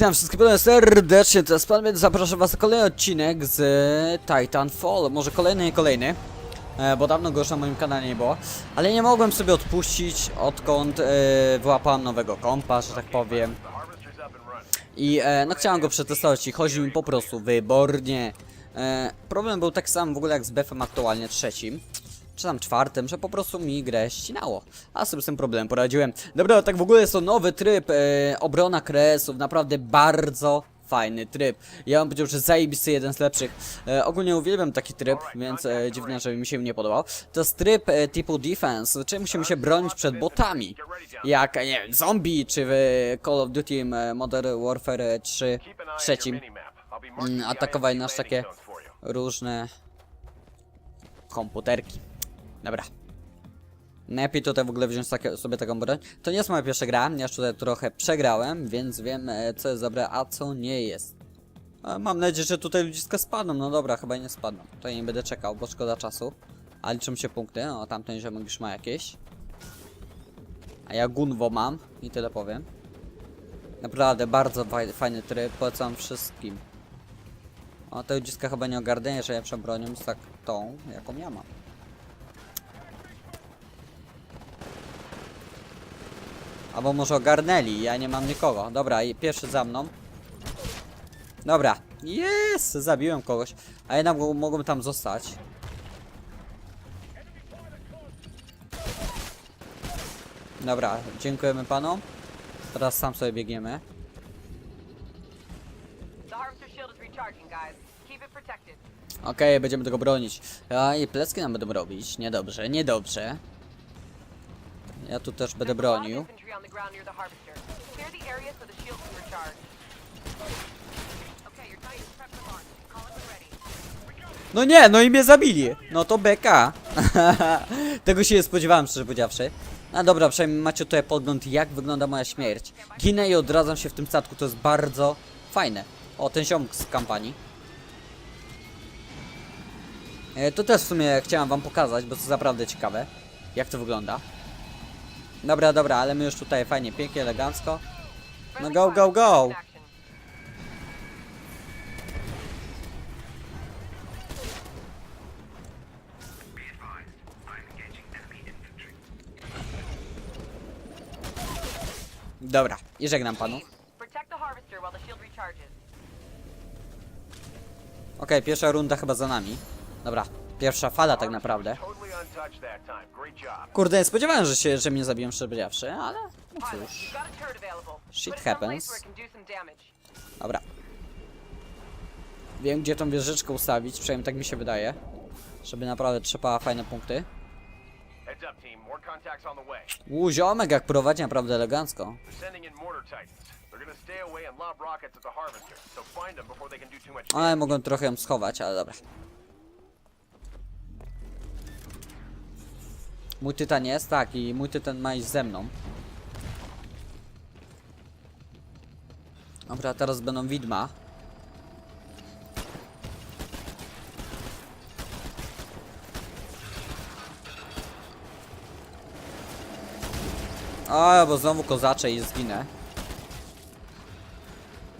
Witam wszystkich bardzo serdecznie, teraz pan więc zapraszam was na kolejny odcinek z Titanfall, może kolejny, nie kolejny, e, bo dawno go już na moim kanale nie było, ale nie mogłem sobie odpuścić, odkąd e, wyłapałem nowego kompa, że tak powiem. I e, no chciałem go przetestować i chodzi mi po prostu wybornie. E, problem był tak sam w ogóle jak z BF-em aktualnie trzecim. Czy tam czwartym, że po prostu mi grę ścinało. A sobie z tym problemem poradziłem. Dobra, tak w ogóle jest to nowy tryb. E, obrona kresów, naprawdę bardzo fajny tryb. Ja bym powiedział, że zajebisty, jeden z lepszych. E, ogólnie uwielbiam taki tryb, więc e, dziwne, że mi się nie podobał. To jest tryb e, typu defense, czyli musimy się bronić przed botami. Jak, nie wiem, zombie, czy w Call of Duty Modern Warfare 3, trzecim. Mm, atakować nas takie różne komputerki. Dobra. Najlepiej tutaj w ogóle wziąć takie, sobie taką broń. To nie jest moja pierwsza gra, ja już tutaj trochę przegrałem, więc wiem e, co jest dobre, a co nie jest. E, mam nadzieję, że tutaj ludziska spadną. No dobra, chyba nie spadną. Ja nie będę czekał, bo szkoda czasu. A liczą się punkty. O, tamten ziomek już ma jakieś. A ja Gunwo mam i tyle powiem. Naprawdę bardzo faj, fajny tryb, polecam wszystkim. O, te ludziska chyba nie ogarniają, że lepszą bronią jest tak tą, jaką ja mam. Albo może ogarnęli, ja nie mam nikogo. Dobra, i pierwszy za mną. Dobra, jest, zabiłem kogoś. A jednak mo- mogłem tam zostać. Dobra, dziękujemy panom. Teraz sam sobie biegniemy. Okej, będziemy tego bronić. A i plecki nam będą robić. Niedobrze, niedobrze. Ja tu też będę bronił. No nie, no i mnie zabili. No to beka. Tego się nie spodziewałem, szczerze powiedziawszy. No dobra, przynajmniej macie tutaj podgląd, jak wygląda moja śmierć. Ginę i odradzam się w tym statku, to jest bardzo fajne. O, ten ziom z kampanii. E, to też w sumie chciałem wam pokazać, bo to jest naprawdę ciekawe, jak to wygląda. Dobra, dobra, ale my już tutaj fajnie, pięknie, elegancko. No go, go, go! Dobra, i żegnam recharges. Okej, pierwsza runda chyba za nami. Dobra, pierwsza fala tak naprawdę. Kurde, nie spodziewałem że się, że mnie zabiją powiedziawszy, ale no cóż. Shit happens. Dobra. Wiem, gdzie tą wieżyczkę ustawić, przynajmniej tak mi się wydaje. Żeby naprawdę trzepała fajne punkty. Uuu, ziomek jak prowadzi naprawdę elegancko. Ale mogą trochę ją schować, ale dobra. Mój tytan jest, tak, i mój tytan ma iść ze mną. Dobra, teraz będą widma. O, bo znowu kozacze i zginę.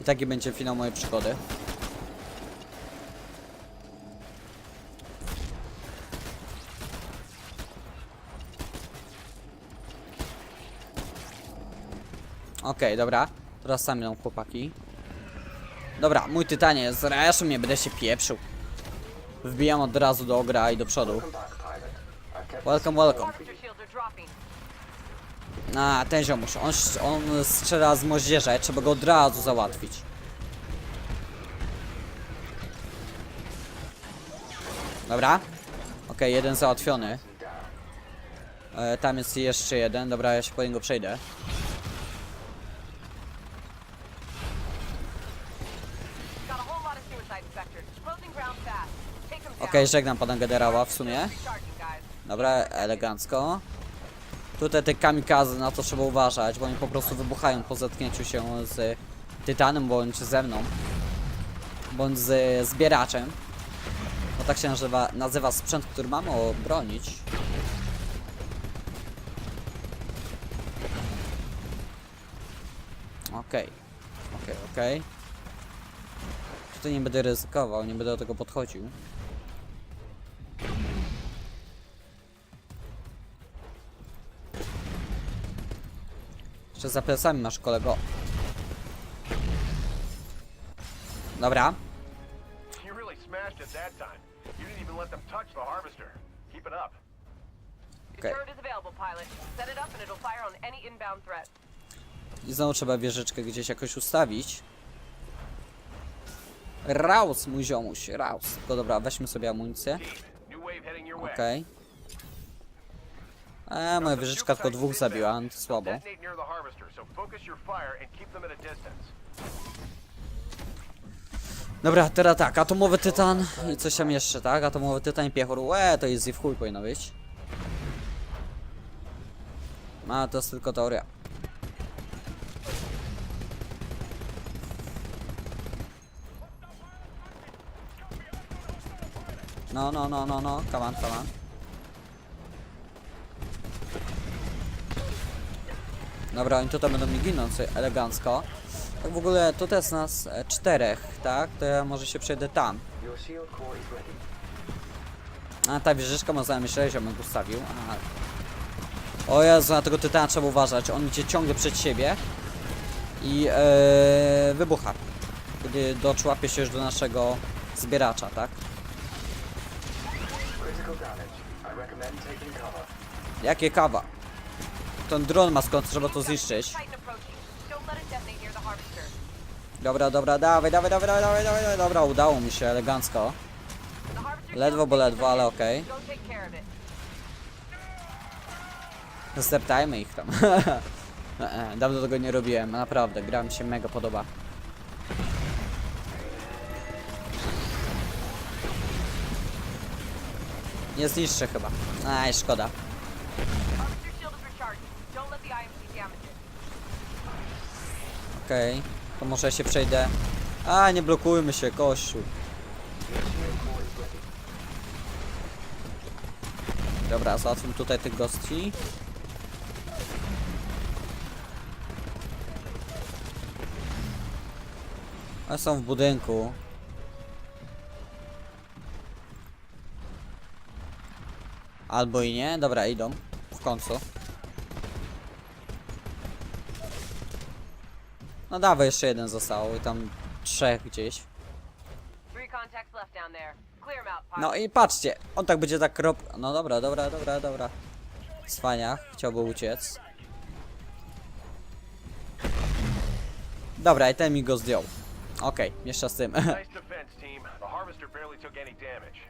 I taki będzie finał mojej przygody. Okej, dobra. Teraz sami idą chłopaki. Dobra, mój tytanie, zresztą nie będę się pieprzył. Wbijam od razu do ogra i do przodu. Welcome, welcome. Harvester shields are dropping. A, ten ziomuś, on, on strzela z moździerza, trzeba go od razu załatwić. Dobra. Okej, jeden załatwiony. E, tam jest jeszcze jeden, dobra, ja się po niego przejdę. Okej, żegnam pana generała w sumie. Dobra, elegancko. Tutaj te kamikazy, na to trzeba uważać, bo oni po prostu wybuchają po zetknięciu się z tytanem, bądź ze mną. Bądź z zbieraczem. Bo tak się nazywa, nazywa sprzęt, który mamy obronić. Okej. Okej, okej. Tutaj nie będę ryzykował, nie będę do tego podchodził. And it'll fire on any inbound threat. I znowu trzeba wieżyczkę gdzieś jakoś ustawić. Raus, mój ziomuś, raus. Tylko dobra, weźmy sobie amunicję. Team, new Eee, moja wieżyczka tylko dwóch zabiła, to słabo. A. Dobra, teraz tak, atomowy tytan i coś tam jeszcze, tak? Atomowy tytan i piechur. Łe, to jest w chuj powinno być. A, to jest tylko teoria. No, no, no, no, no, come on, come on. Dobra, oni tutaj będą mi ginąć elegancko. Tak w ogóle to jest nas e, czterech, tak? To ja może się przejdę tam. A ta wieżyczka może myśleć, że bym ustawił. O Jezu, na tego tytana trzeba uważać. On idzie ciągle przed siebie i e, wybucha. Kiedy doczłapie się już do naszego zbieracza, tak? Jakie kawa? Ten dron ma skąd, trzeba to zniszczyć. Dobra, dobra, dawaj, dawaj, dawaj, dawaj, dawaj, dawaj. Dobra, udało mi się elegancko. Ledwo, bo ledwo, ale okej. It. Zdeptajmy ich tam. E, e, Dawno tego nie robiłem, naprawdę, gra mi się mega podoba. Nie zniszczę chyba. Aj, szkoda. Okej, to może się przejdę. A, nie blokujmy się, kościół. Dobra, załatwmy tutaj tych gości. One są w budynku. Albo i nie. Dobra, idą. W końcu. No dawaj, jeszcze jeden został i tam trzech gdzieś. No i patrzcie, on tak będzie tak krop... No dobra, dobra, dobra, dobra. Cwaniach, chciałby uciec. Dobra, i ten mi go zdjął. Okej, jeszcze z tym. Nice defense, team. The harvester barely took any damage.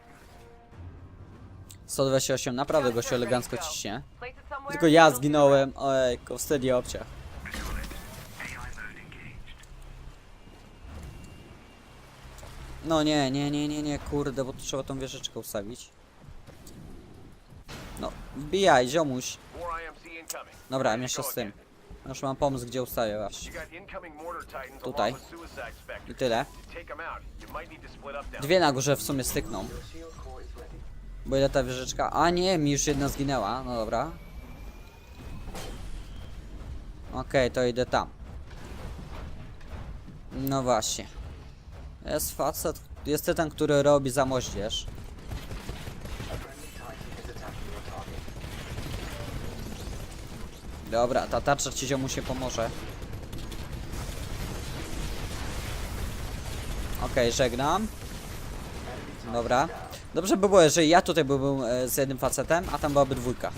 128, naprawdę ready to elegancko go. ciśnie. Tylko ja zginąłem, ojejku, wstyd i obciach. No nie, nie, nie, nie, nie, kurde, bo tu trzeba tą wieżyczkę ustawić. No, wbijaj, ziomuś. Dobra, to jeszcze z tym. Już mam pomysł, gdzie ustawię titans Tutaj. I tyle. Dwie na górze w sumie stykną. Bo ile ta wieżyczka? A nie, mi już jedna zginęła. No dobra. Okej, to idę tam. No właśnie. Jest facet, jest ten, który robi za moździerz. Dobra, ta tarcza ci ziomu się pomoże. Okej, żegnam. Dobra. Dobrze by było, jeżeli ja tutaj byłbym e, z jednym facetem, a tam byłaby dwójka.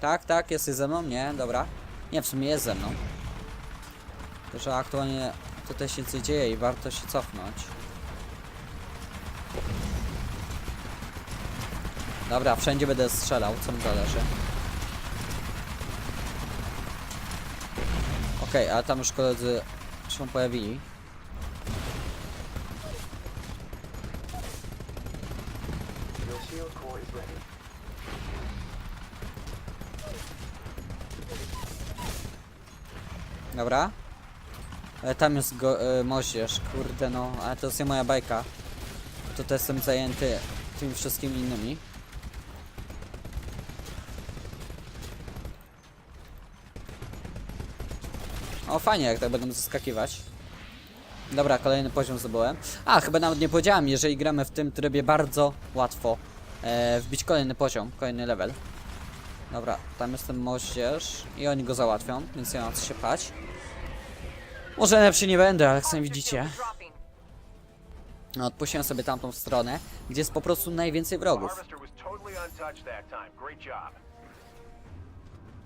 Tak, tak, jesteś ze mną? Nie, dobra. Nie, w sumie jest ze mną. Że aktualnie tutaj się coś dzieje i warto się cofnąć. Dobra, wszędzie będę strzelał, co mi zależy. Okej, ale tam już koledzy się pojawili. Dobra. E, tam jest go, e, moździerz, kurde no, ale to jest nie moja bajka. Tutaj jestem zajęty tymi wszystkimi innymi. O, fajnie, jak tak będą zaskakiwać. Dobra, kolejny poziom zdobyłem. A, chyba nawet nie powiedziałem, jeżeli gramy w tym trybie bardzo łatwo e, wbić kolejny poziom, kolejny level. Dobra, tam jest ten moździerz i oni go załatwią, więc nie ma co się pać. Może lepszy nie będę, ale jak sami widzicie. No, odpuściłem sobie tamtą stronę, gdzie jest po prostu najwięcej wrogów.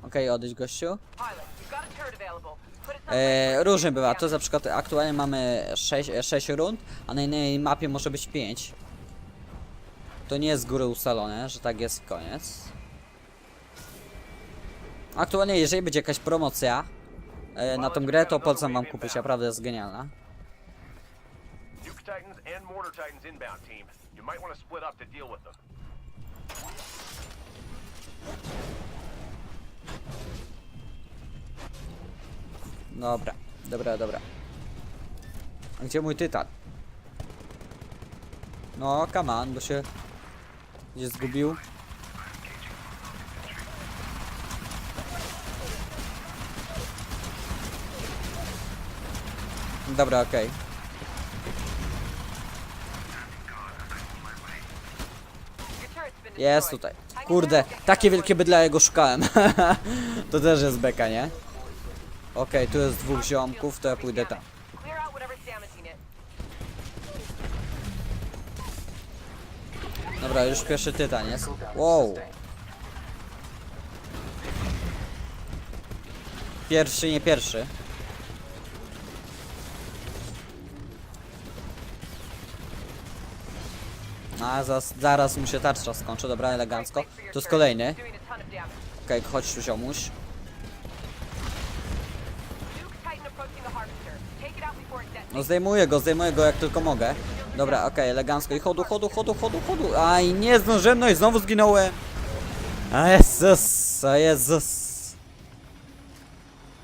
Okej, gościu. Available. Put it E, różnie bywa, to na przykład aktualnie mamy 6, 6 rund, a na innej mapie może być 5. To nie jest z góry ustalone, że tak jest koniec. Aktualnie, jeżeli będzie jakaś promocja e, na tą grę, to polecam wam kupić, naprawdę jest genialna. Nuke Titans and Mortar Titans inbound, team. You might want to split up to deal with them. Dobra, dobra, dobra. A gdzie mój tytan? No, come on, bo się gdzie zgubił. Dobra, okej. Been Jest tutaj. Kurde, takie wielkie bydla jego szukałem. to też jest beka, nie? Okej, tu jest dwóch ziomków, to ja pójdę tam. Dobra, już pierwszy tytan jest. Wow, pierwszy, nie pierwszy. A, zaraz, zaraz mu się tarcza skończy, dobra, elegancko. To jest kolejny. Okej, chodź tu ziomuś. No zdejmuję go, zdejmuję go jak tylko mogę. Dobra, okej, elegancko. I chodu, chodu, chodu, chodu, chodu. Aj, nie zdążyłem, no i znowu zginąłem. A Jezus, a Jezus.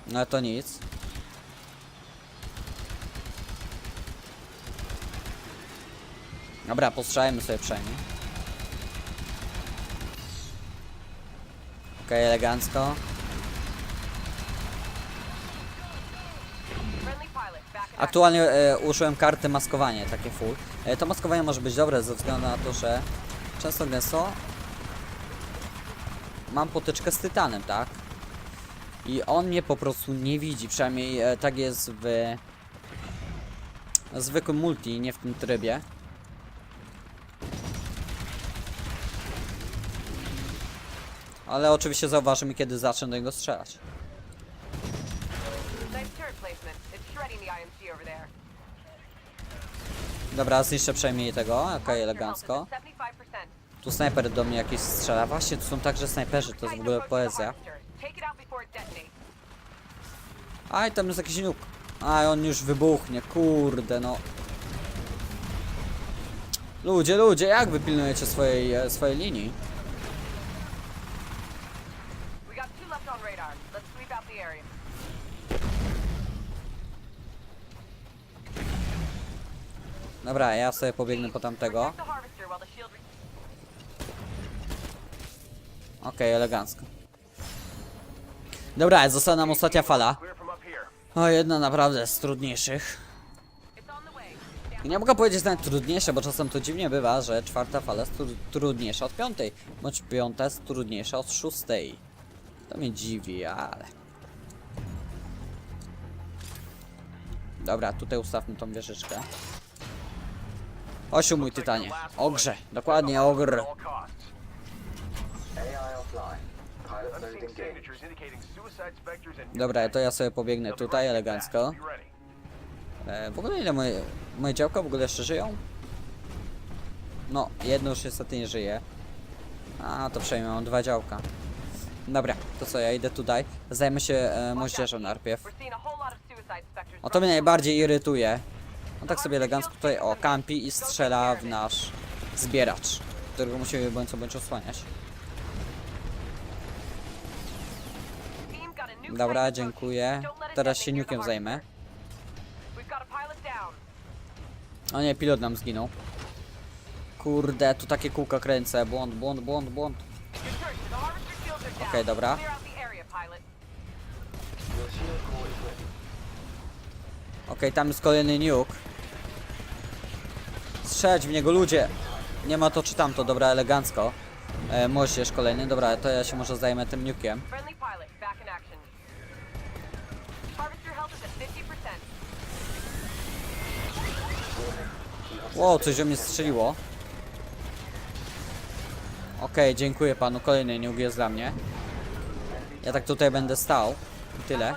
No to nic. Dobra, postrzajmy sobie przynajmniej. Okej, elegancko. In action. Aktualnie e, użyłem karty maskowanie, takie full. E, to maskowanie może być dobre ze względu na to, że często gęsto mam potyczkę z tytanem, tak? I on mnie po prostu nie widzi, przynajmniej e, tak jest w zwykłym multi, nie w tym trybie. Ale oczywiście zauważymy, kiedy zacznę do niego strzelać. Dobra, zniszczę przynajmniej tego, okej, elegancko. health is at 75%. Tu snajper do mnie jakiś strzela. Właśnie, tu są także snajperzy, to jest w ogóle poezja. Aj, tam jest jakiś nuk. Aj, on już wybuchnie, kurde, no. Ludzie, ludzie, jak wy pilnujecie swojej, e, swojej linii? Area. Dobra, ja sobie pobiegnę po tamtego. Protect the harvester while the shield re- Okej, elegancko. Dobra, została nam ostatnia fala. Clear from up here. O, jedna naprawdę z trudniejszych. It's on the way. I Nie mogę powiedzieć nawet trudniejsze, bo czasem to dziwnie bywa, że czwarta fala jest tru trudniejsza od piątej, bądź piąta jest trudniejsza od szóstej. To mnie dziwi, ale... Dobra, tutaj ustawmy tą wieżyczkę. Osiu mój tytanie. Ogrze, dokładnie ogr. Dobra, to ja sobie pobiegnę tutaj elegancko. E, w ogóle ile moje, moje działka w ogóle jeszcze żyją? No, jedno już niestety nie żyje. A, to przejmę, mam dwa działka. Dobra, to co, ja idę tutaj. Zajmę się e, moździerzem najpierw. O, to mnie najbardziej irytuje. On tak sobie elegancko tutaj, o, kampi i strzela w nasz zbieracz, którego musimy bądź co bądź osłaniać. Dobra, dziękuję. Teraz się nukiem zajmę. O nie, pilot nam zginął. Kurde, tu takie kółka kręcę. Błąd, błąd, błąd, błąd. Is ready. Okej, tam jest kolejny nuke. Strzelać w niego, ludzie! Nie ma to czy tamto, dobra, elegancko. E, kolejny, dobra, to ja się może zajmę tym nukiem. Friendly pilot, back in action. Harvester health is at 50%. Wow, coś do mnie strzeliło. Okej, dziękuję panu, kolejny nuke jest dla mnie. Ja tak tutaj będę stał. I tyle.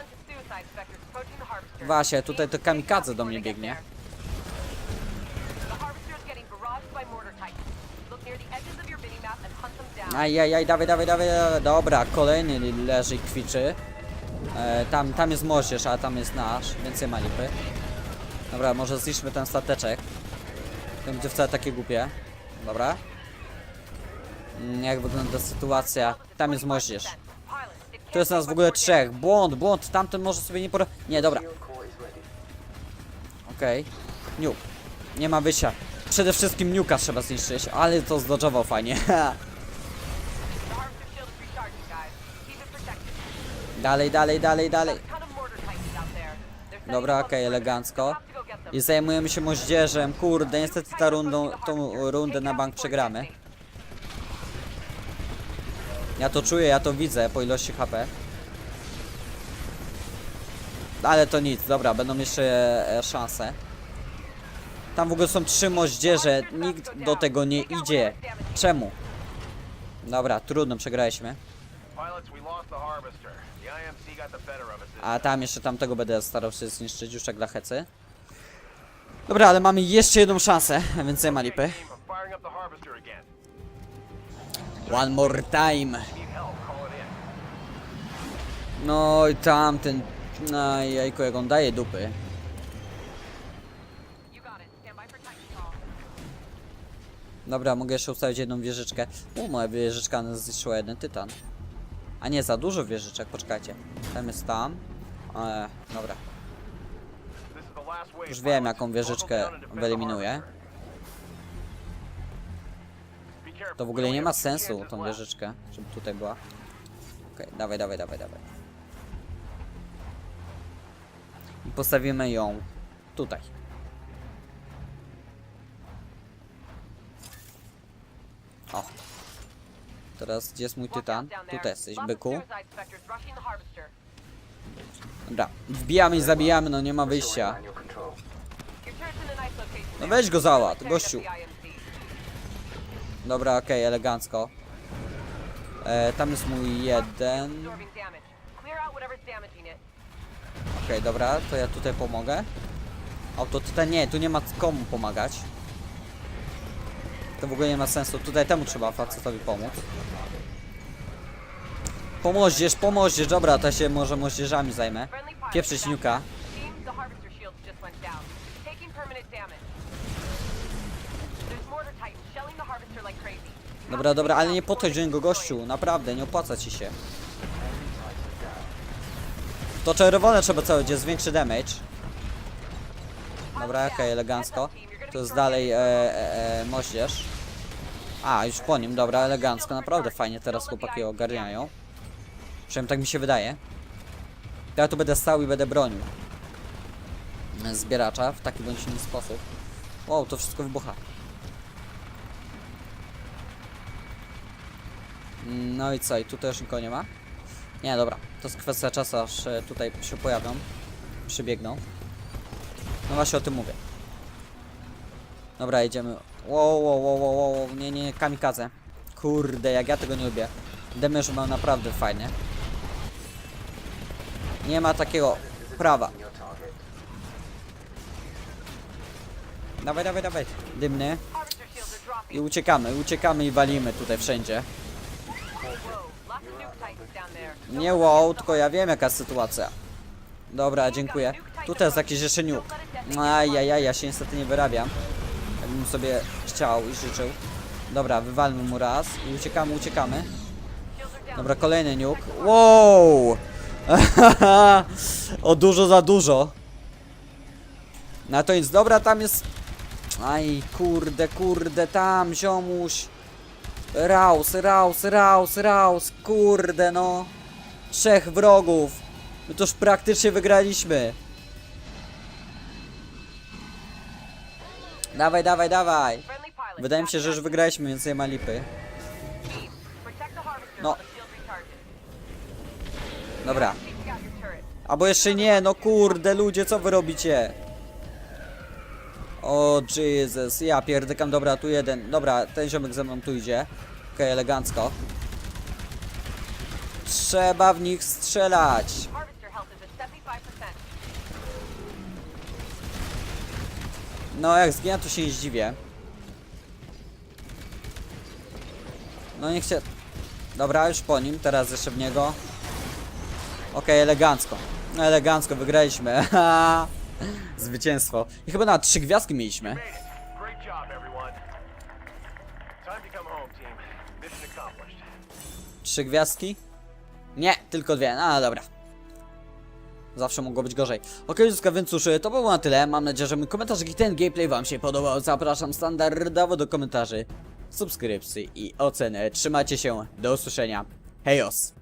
Właśnie, tutaj to kamikadze do mnie biegnie. Ajajaj, dawaj, dawaj, dawaj, dawaj. Dobra, kolejny leży i kwiczy. E, tam, tam jest moździerz, a tam jest nasz, więc ma lipy. Dobra, może zniszczmy ten stateczek. To będzie wcale takie głupie. Dobra. Mm, Jak wygląda sytuacja? Tam jest moździerz. Tu jest nas w ogóle trzech. Błąd, błąd, tamten może sobie nie pora... Nie, dobra. Okej. Nuke. Nie ma wyjścia. Przede wszystkim nuka trzeba zniszczyć, ale to zdodżował fajnie. Dalej, dalej, dalej, dalej. Dobra, okej, perimeter. elegancko. I zajmujemy się moździerzem. Kurde, niestety ta rundą, tą rundę na bank przegramy. Ja to czuję, ja to widzę po ilości HP. Ale to nic, dobra, będą jeszcze e, szanse. Tam w ogóle są trzy moździerze, nikt do tego nie idzie. Czemu? Dobra, trudno, przegraliśmy. A tam jeszcze tamtego będę starał się zniszczyć już jak dla hecy. Dobra, ale mamy jeszcze jedną szansę, więc nie ma lipy. One more time. No i tamten... No jajku, jak on daje dupy. Dobra, mogę jeszcze ustawić jedną wieżyczkę. U, moja wieżyczka zniszczyła jeden tytan. A nie, za dużo wieżyczek, poczekajcie. Tam jest tam. E, dobra, już wiem jaką wieżyczkę wyeliminuję. To w ogóle nie ma sensu tą wieżyczkę, żeby tutaj była. Okej, dawaj, dawaj, dawaj, dawaj. I postawimy ją tutaj. O. Teraz gdzie jest mój tytan? Tutaj jesteś, byku. Dobra, wbijamy i zabijamy, no nie ma wyjścia. No weź go up gościu. Dobra, okej, elegancko. E, tam jest mój jeden. Okej, dobra, to ja tutaj pomogę. Auto tutaj nie, tu nie ma komu pomagać. To w ogóle nie ma sensu. Tutaj temu trzeba facetowi pomóc. Pomoździerz, pomoździerz, dobra, to ja się może moździerzami zajmę. Pieprzyć niuka. Dobra, dobra, ale nie podchodź do niego gościu, naprawdę, nie opłaca ci się. To czerwone trzeba cały gdzie zwiększy damage. Dobra, okej, elegancko. To jest dalej e, e, e, moździerz. A, już po nim, dobra, elegancko, naprawdę fajnie teraz chłopaki ogarniają. Przynajmniej tak mi się wydaje. Ja tu będę stał i będę bronił. Zbieracza w taki bądź inny sposób. Wow, to wszystko wybucha. No i co, i tutaj już nikogo nie ma? Nie, dobra, to jest kwestia czasu, aż e, tutaj się pojawią, przybiegną. No właśnie o tym mówię. Dobra, idziemy. Wow, wow, wow, wow, wow, nie, nie, kamikadze. Kurde, jak ja tego nie lubię. Damage mam naprawdę fajnie. Nie ma takiego prawa. Dawaj, dawaj, dawaj. Dymny. I uciekamy, uciekamy i walimy tutaj wszędzie. Nie wow, tylko ja wiem jaka jest sytuacja. Dobra, dziękuję. Tutaj jest jakiś jeszcze nuke. Ajajaj, ja się niestety nie wyrabiam. Jakbym sobie chciał i życzył. Dobra, wywalmy mu raz i uciekamy, uciekamy. Dobra, kolejny nuke. Wow! o dużo za dużo. No to nic, dobra, tam jest... Aj, kurde, kurde, tam, ziomuś. Raus, raus, raus, raus, kurde no. Trzech wrogów. No My to już praktycznie wygraliśmy. Dawaj, dawaj, dawaj. Wydaje mi się, że już wygraliśmy, więc nie ma lipy. No. Dobra. Albo jeszcze nie, no kurde ludzie, co wy robicie? O, Jesus, ja pierdykam, dobra, tu jeden, dobra, ten ziomek ze mną tu idzie. Okej, elegancko. Trzeba w nich strzelać. Harvester health is at 75%. No, jak zginę, to się nie zdziwię. No, niech się... Dobra, już po nim, teraz jeszcze w niego. Okej, elegancko. Elegancko, wygraliśmy. Zwycięstwo. I chyba na trzy gwiazdki mieliśmy. Trzy gwiazdki? Nie, tylko dwie. No dobra. Zawsze mogło być gorzej. Ok, Zuzka, więc cóż, to było na tyle. Mam nadzieję, że mój komentarz i ten gameplay wam się podobał. Zapraszam standardowo do komentarzy, subskrypcji i oceny. Trzymajcie się, do usłyszenia. Hejos!